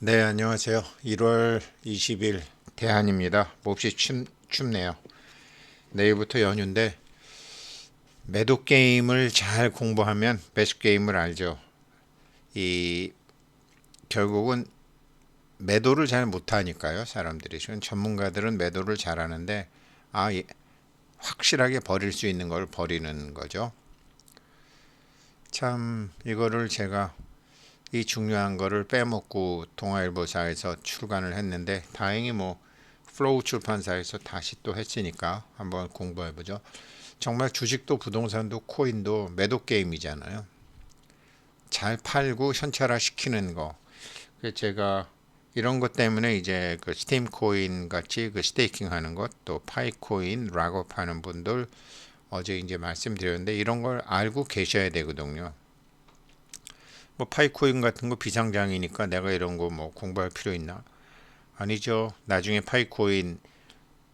네, 안녕하세요. 1월 20일 대한입니다. 몹시 춥, 춥네요. 내일부터 연휴인데 매도 게임을 잘 공부하면 매수 게임을 알죠. 이 결국은 매도를 잘 못하니까요. 사람들이 지금 전문가들은 매도를 잘하는데 아 예, 확실하게 버릴 수 있는 걸 버리는 거죠. 참 이거를 제가 이 중요한 거를 빼먹고 동아일보사에서 출간을 했는데 다행히 뭐 플로우 출판사에서 다시 또 했으니까 한번 공부해 보죠. 정말 주식도 부동산도 코인도 매도 게임이잖아요. 잘 팔고 현찰화 시키는 거. 그래서 제가 이런 것 때문에 이제 그 스팀 코인 같이 그 스테이킹 하는 것, 또 파이 코인, 락업 하는 분들 어제 이제 말씀드렸는데 이런 걸 알고 계셔야 되거든요. 뭐 파이코인 같은 거 비상장이니까 내가 이런 거 뭐 공부할 필요 있나? 아니죠. 나중에 파이코인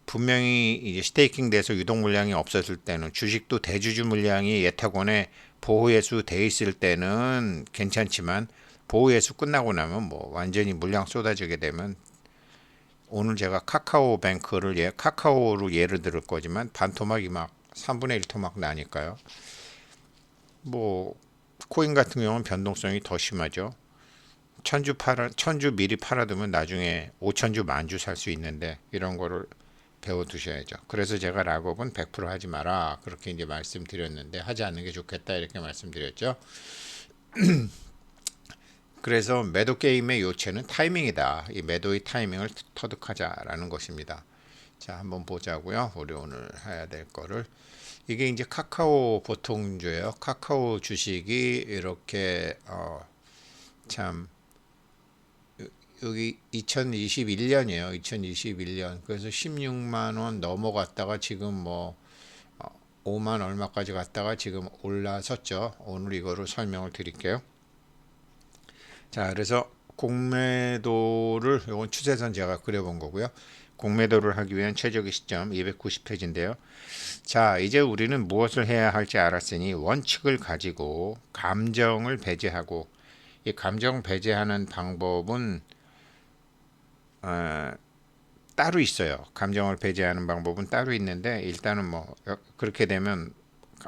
분명히 이제 스테이킹 돼서 유동 물량이 없었을 때는 주식도 대주주 물량이 예탁원에 보호예수 돼 있을 때는 괜찮지만 보호예수 끝나고 나면 뭐 완전히 물량 쏟아지게 되면 오늘 제가 카카오 뱅크를 예, 카카오로 예를 들을 거지만 반토막이 막 3분의 1토막 나니까요. 뭐 코인 같은 경우는 변동성이 더 심하죠. 천주 팔아 천주 미리 팔아두면 나중에 오천주 만주 살 수 있는데 이런 거를 배워 두셔야죠. 그래서 제가 락업은 100% 하지 마라 그렇게 이제 말씀드렸는데 하지 않는 게 좋겠다 이렇게 말씀드렸죠. 그래서 매도 게임의 요체는 타이밍이다. 이 매도의 타이밍을 터득하자라는 것입니다. 자, 한번 보자고요. 우리 오늘 해야 될 거를 이게 이제 카카오 보통주예요. 카카오 주식이 이렇게 어, 참 여기 2021년이에요. 2021년. 그래서 16만 원 넘어갔다가 지금 뭐 5만 얼마까지 갔다가 지금 올라섰죠. 오늘 이거를 설명을 드릴게요. 자, 그래서 공매도를 이건 추세선 제가 그려본 거고요. 공매도를 하기 위한 최적의 시점 290페이지인데요. 자, 이제 우리는 무엇을 해야 할지 알았으니 원칙을 가지고 감정을 배제하고 이 감정 배제하는 방법은 어, 따로 있어요. 감정을 배제하는 방법은 따로 있는데 일단은 뭐 그렇게 되면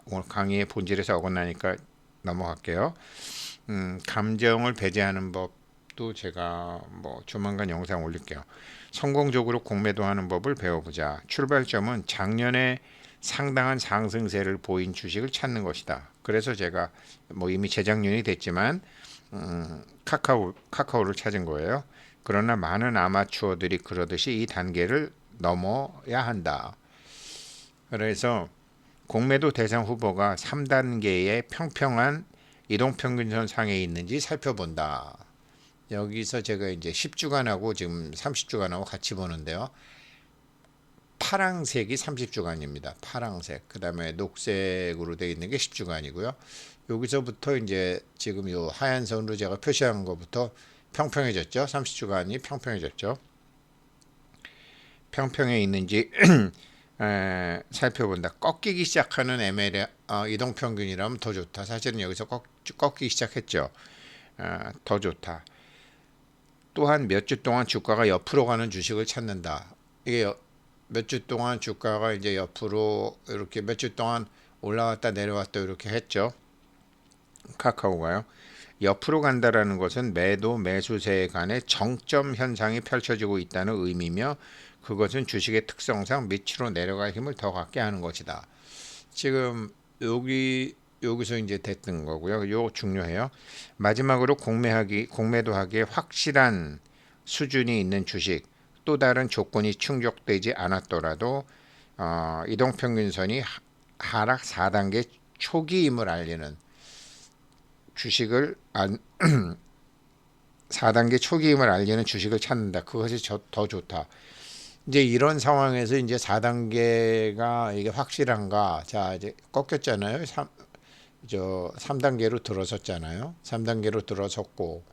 오늘 강의의 본질에서 어긋나니까 넘어갈게요. 음, 감정을 배제하는 법도 제가 뭐 조만간 영상 올릴게요. 성공적으로 공매도하는 법을 배워보자. 출발점은 작년에 상당한 상승세를 보인 주식을 찾는 것이다. 그래서 제가 뭐 이미 재작년이 됐지만 음, 카카오 카카오를 찾은 거예요. 그러나 많은 아마추어들이 그러듯이 이 단계를 넘어야 한다. 그래서 공매도 대상 후보가 3단계의 평평한 이동평균선 상에 있는지 살펴본다. 여기서 제가 이제 10주간하고 지금 30주간하고 같이 보는데요. 파랑색이 30주간입니다. 파랑색. 그 다음에 녹색으로 되어 있는 게 10주간이고요. 여기서부터 이제 지금 요 하얀 선으로 제가 표시한 것부터 평평해졌죠. 30주간이 평평해졌죠. 평평해 있는지 에, 살펴본다. 꺾이기 시작하는 ML 어, 이동 평균이라면 더 좋다. 사실은 여기서 꺾, 꺾이기 시작했죠. 어, 더 좋다. 또한 몇 주 동안 주가가 옆으로 가는 주식을 찾는다. 이게 몇 주 동안 주가가 이제 옆으로 이렇게 몇 주 동안 올라왔다 내려왔다 이렇게 했죠. 카카오가요. 옆으로 간다라는 것은 매도 매수세 간의 정점 현상이 펼쳐지고 있다는 의미며 그것은 주식의 특성상 밑으로 내려갈 힘을 더 갖게 하는 것이다. 지금 여기 여기서 이제 됐던 거고요. 요 중요해요. 마지막으로 공매하기 공매도 하기에 확실한 수준이 있는 주식 또 다른 조건이 충족되지 않았더라도 어, 이동평균선이 하락 4단계 초기임을 알리는 주식을 안, 4단계 초기임을 알리는 주식을 찾는다. 그것이 더 좋다. 이제 이런 상황에서 이제 4단계가 이게 확실한가? 자, 이제 꺾였잖아요. 3, 저 3단계로 들어섰잖아요. 3단계로 들어섰고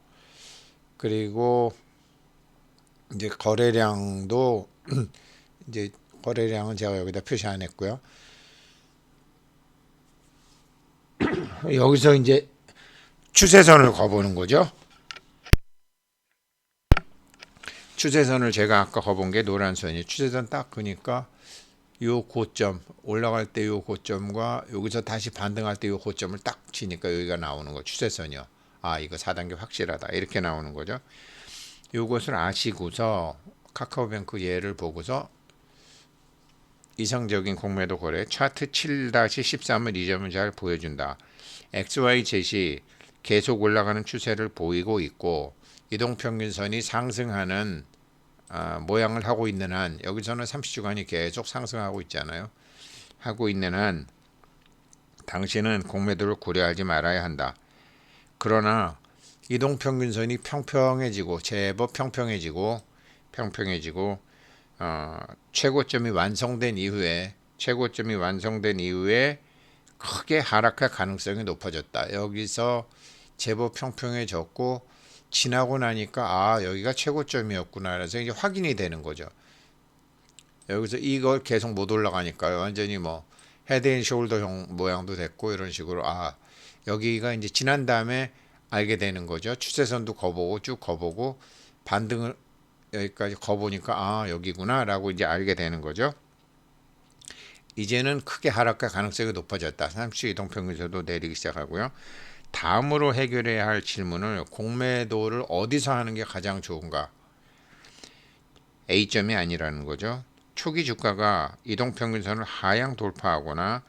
그리고 이제 거래량도 이제 거래량은 제가 여기다 표시 안 했고요. 여기서 이제 추세선을 거보는 거죠. 추세선을 제가 아까 거본 게 노란 선이 추세선 딱 그니까 요 고점 올라갈 때 요 고점과 여기서 다시 반등할 때 요 고점을 딱 치니까 여기가 나오는 거 추세선이요. 아 이거 4단계 확실하다 이렇게 나오는 거죠. 요것을 아시고서 카카오뱅크 예를 보고서 이상적인 공매도 거래 차트 7-13을 이 점을 잘 보여준다. XY 제시 계속 올라가는 추세를 보이고 있고 이동평균선이 상승하는 아, 모양을 하고 있는 한 여기서는 30주간이 계속 상승하고 있잖아요. 하고 있는 한 당신은 공매도를 고려하지 말아야 한다. 그러나 이동평균선이 평평해지고 제법 평평해지고 평평해지고 어, 최고점이 완성된 이후에 최고점이 완성된 이후에 크게 하락할 가능성이 높아졌다. 여기서 제법 평평해졌고 지나고 나니까 아 여기가 최고점이었구나 그래서 이제 확인이 되는 거죠. 여기서 이걸 계속 못 올라가니까 완전히 뭐 헤드앤 숄더형 모양도 됐고 이런 식으로 아 여기가 이제 지난 다음에 알게 되는 거죠. 추세선도 거보고 쭉 거보고 반등을 여기까지 거보니까 아 여기구나라고 이제 알게 되는 거죠. 이제는 크게 하락할 가능성이 높아졌다. 30 이동평균선도 내리기 시작하고요. 다음으로 해결해야 할 질문을 공매도를 어디서 하는 게 가장 좋은가? A점이 아니라는 거죠. 초기 주가가 이동평균선을 하향 돌파하거나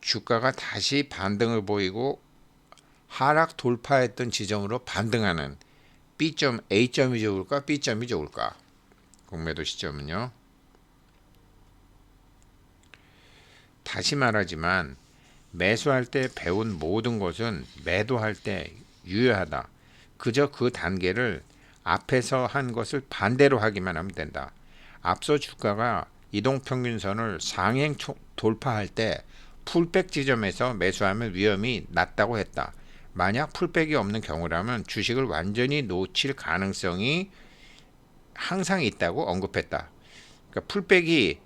주가가 다시 반등을 보이고 하락 돌파했던 지점으로 반등하는 B점, A점이 좋을까? B점이 좋을까? 공매도 시점은요. 다시 말하지만 매수할 때 배운 모든 것은 매도할 때 유효하다. 그저 그 단계를 앞에서 한 것을 반대로 하기만 하면 된다. 앞서 주가가 이동평균선을 상행 돌파할 때 풀백 지점에서 매수하면 위험이 낮다고 했다. 만약 풀백이 없는 경우라면 주식을 완전히 놓칠 가능성이 항상 있다고 언급했다. 그러니까 풀백이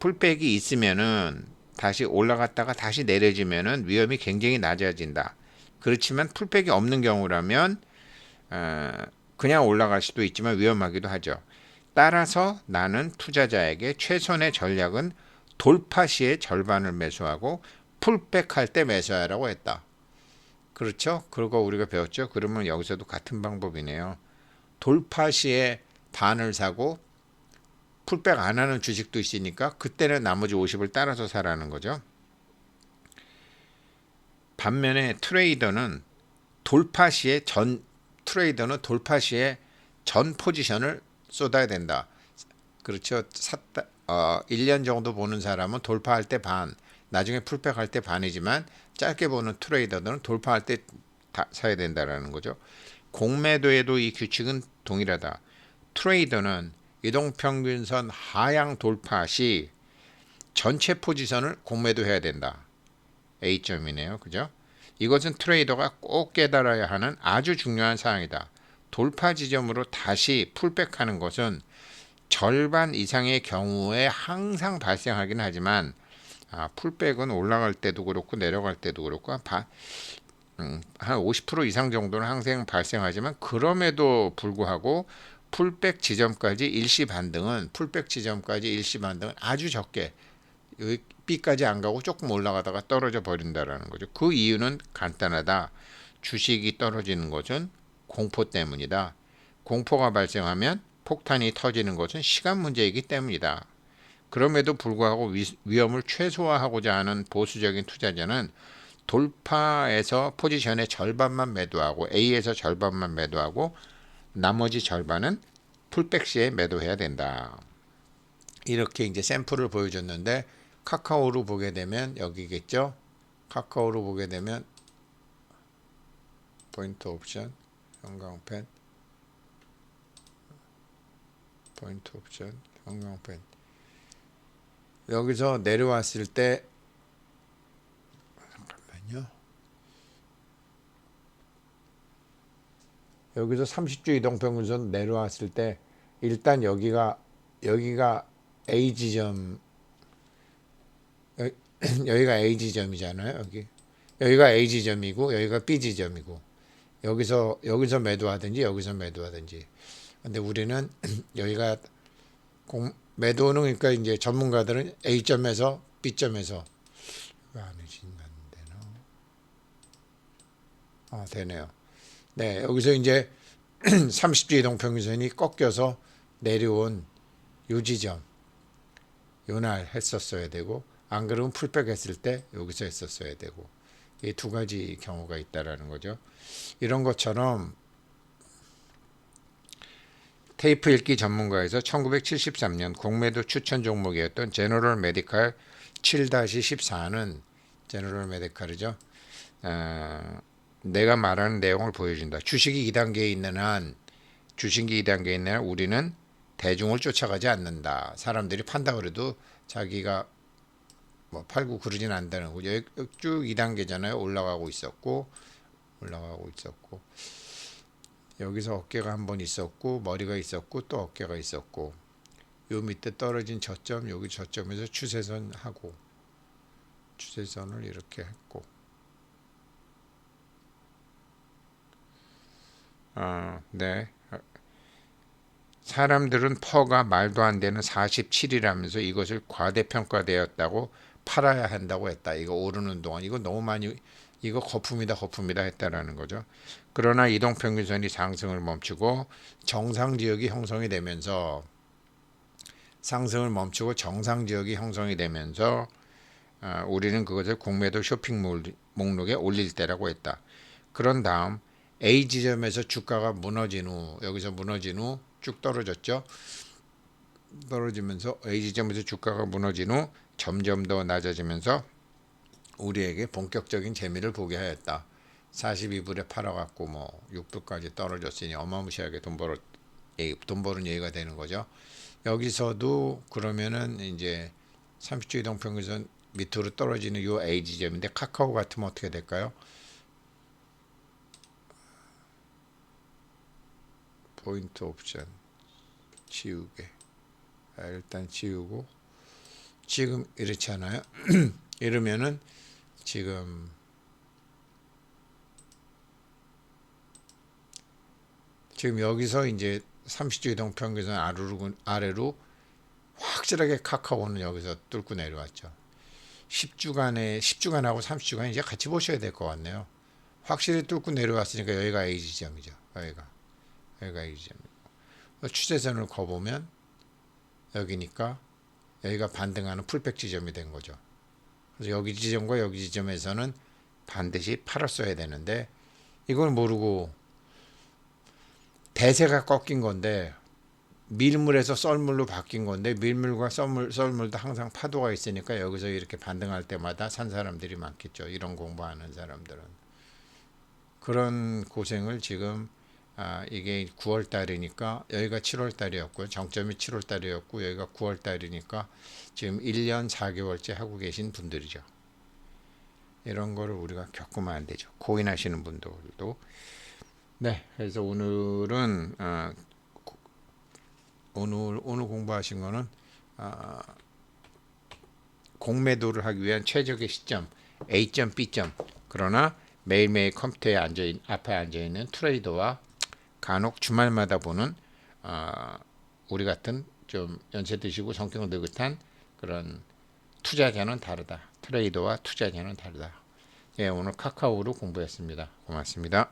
풀백이 있으면은 다시 올라갔다가 다시 내려지면은 위험이 굉장히 낮아진다. 그렇지만 풀백이 없는 경우라면 어, 그냥 올라갈 수도 있지만 위험하기도 하죠. 따라서 나는 투자자에게 최선의 전략은 돌파 시에 절반을 매수하고 풀백할 때 매수하라고 했다. 그렇죠? 그거 우리가 배웠죠. 그러면 여기서도 같은 방법이네요. 돌파 시에 반을 사고 풀백 안 하는 주식도 있으니까 그때는 나머지 50을 따라서 사라는 거죠. 반면에 트레이더는 돌파 시에 전 트레이더는 돌파 시에 전 포지션을 쏟아야 된다. 그렇죠. 샀다 어, 1년 정도 보는 사람은 돌파할 때 반, 나중에 풀백할 때 반이지만 짧게 보는 트레이더들은 돌파할 때다 사야 된다라는 거죠. 공매도에도 이 규칙은 동일하다. 트레이더는 이동평균선 하향 돌파 시 전체 포지션을 공매도해야 된다. A점이네요. 그죠? 이것은 트레이더가 꼭 깨달아야 하는 아주 중요한 사항이다. 돌파 지점으로 다시 풀백하는 것은 절반 이상의 경우에 항상 발생하긴 하지만 아, 풀백은 올라갈 때도 그렇고 내려갈 때도 그렇고 한, 바, 음, 한50% 이상 정도는 항상 발생하지만 그럼에도 불구하고 풀백 지점까지 일시 반등은 풀백 지점까지 일시 반등은 아주 적게 여기 B까지 안 가고 조금 올라가다가 떨어져 버린다라는 거죠. 그 이유는 간단하다. 주식이 떨어지는 것은 공포 때문이다. 공포가 발생하면 폭탄이 터지는 것은 시간 문제이기 때문이다. 그럼에도 불구하고 위험을 최소화하고자 하는 보수적인 투자자는 돌파에서 포지션의 절반만 매도하고 A에서 절반만 매도하고 나머지 절반은 풀백 시에 매도해야 된다. 이렇게 이제 샘플을 보여줬는데 카카오로 보게 되면 여기겠죠. 카카오로 보게 되면 포인트 옵션 형광펜 포인트 옵션 형광펜 여기서 내려왔을 때 잠깐만요. 여기서 30주 이동평균선 내려왔을 때 일단 여기가 여기가 A 지점 여기가 A 지점이잖아요. 여기 여기가 A 지점이고 여기가 B 지점이고 여기서 여기서 매도하든지 여기서 매도하든지 근데 우리는 여기가 공, 매도는 그러니까 이제 전문가들은 왜안 해진가 안 되나? 아 되네요. 네 여기서 이제 30주 이동평균선이 꺾여서 내려온 요 지점 요날 했었어야 되고 안 그러면 풀백 했을 때 여기서 했었어야 되고 이 두 가지 경우가 있다라는 거죠. 이런 것처럼 테이프 읽기 전문가에서 1973년 공매도 추천 종목이었던 제너럴 메디칼 7-14는 제너럴 메디칼이죠. 어, 내가 말하는 내용을 보여준다. 주식이 2단계에 있는 한 주식이 2단계에 있는 한 우리는 대중을 쫓아가지 않는다. 사람들이 판다 그래도 자기가 뭐 팔고 그러진 않다는 거죠. 쭉 2단계잖아요. 올라가고 있었고 올라가고 있었고 여기서 어깨가 한 번 있었고 머리가 있었고 또 어깨가 있었고 요 밑에 떨어진 저점 여기 저점에서 추세선 하고 추세선을 이렇게 했고 아, 네. 사람들은 퍼가 말도 안 되는 47이라면서 이것을 과대평가되었다고 팔아야 한다고 했다. 이거 오르는 동안 이거 너무 많이 이거 거품이다 거품이다 했다라는 거죠. 그러나 이동평균선이 상승을 멈추고 정상 지역이 형성이 되면서 상승을 멈추고 정상 지역이 형성이 되면서 아, 우리는 그것을 공매도 쇼핑 목록에 올릴 때라고 했다. 그런 다음 A 지점에서 주가가 무너진 후 여기서 무너진 후 쭉 떨어졌죠. 떨어지면서 A 지점에서 주가가 무너진 후 점점 더 낮아지면서 우리에게 본격적인 재미를 보게 하였다. 42불에 팔아갖고 뭐 6불까지 떨어졌으니 어마무시하게 돈 벌어 돈 버는 얘기가 되는 거죠. 여기서도 그러면은 이제 30주 이동 평균선 밑으로 떨어지는 요 A 지점인데 카카오 같으면 어떻게 될까요? 포인트 옵션 지우개 아, 일단 지우고 지금 이렇지 않아요? 이러면은 지금 지금 여기서 이제 30주 이동 평균선 아래로, 아래로 확실하게 카카오는 여기서 뚫고 내려왔죠. 10주간에 10주간하고 30주간 이제 같이 보셔야 될 것 같네요. 확실히 뚫고 내려왔으니까 여기가 A 지점이죠. 여기가 여기가 A 지점이고 추세선을 거보면 여기니까 여기가 반등하는 풀백 지점이 된 거죠. 그래서 여기 지점과 여기 지점에서는 반드시 팔았어야 되는데 이걸 모르고 대세가 꺾인 건데 밀물에서 썰물로 바뀐 건데 밀물과 썰물, 썰물도 항상 파도가 있으니까 여기서 이렇게 반등할 때마다 산 사람들이 많겠죠. 이런 공부하는 사람들은 그런 고생을 지금 아, 이게 9월 달이니까 여기가 7월 달이었고요. 정점이 7월 달이었고 여기가 9월 달이니까 지금 1년 4개월째 하고 계신 분들이죠. 이런 거를 우리가 겪으면 안 되죠. 고인하시는 분들도 네, 그래서 오늘은 어, 오늘 오늘 공부하신 거는 어, 공매도를 하기 위한 최적의 시점 A점, B점. 그러나 매일매일 컴퓨터에 앉아 있, 앞에 앉아 있는 트레이더와 간혹 주말마다 보는 어, 우리 같은 좀 연세 드시고 성격 느긋한 그런 투자자는 다르다. 트레이더와 투자자는 다르다. 예, 오늘 카카오로 공부했습니다. 고맙습니다.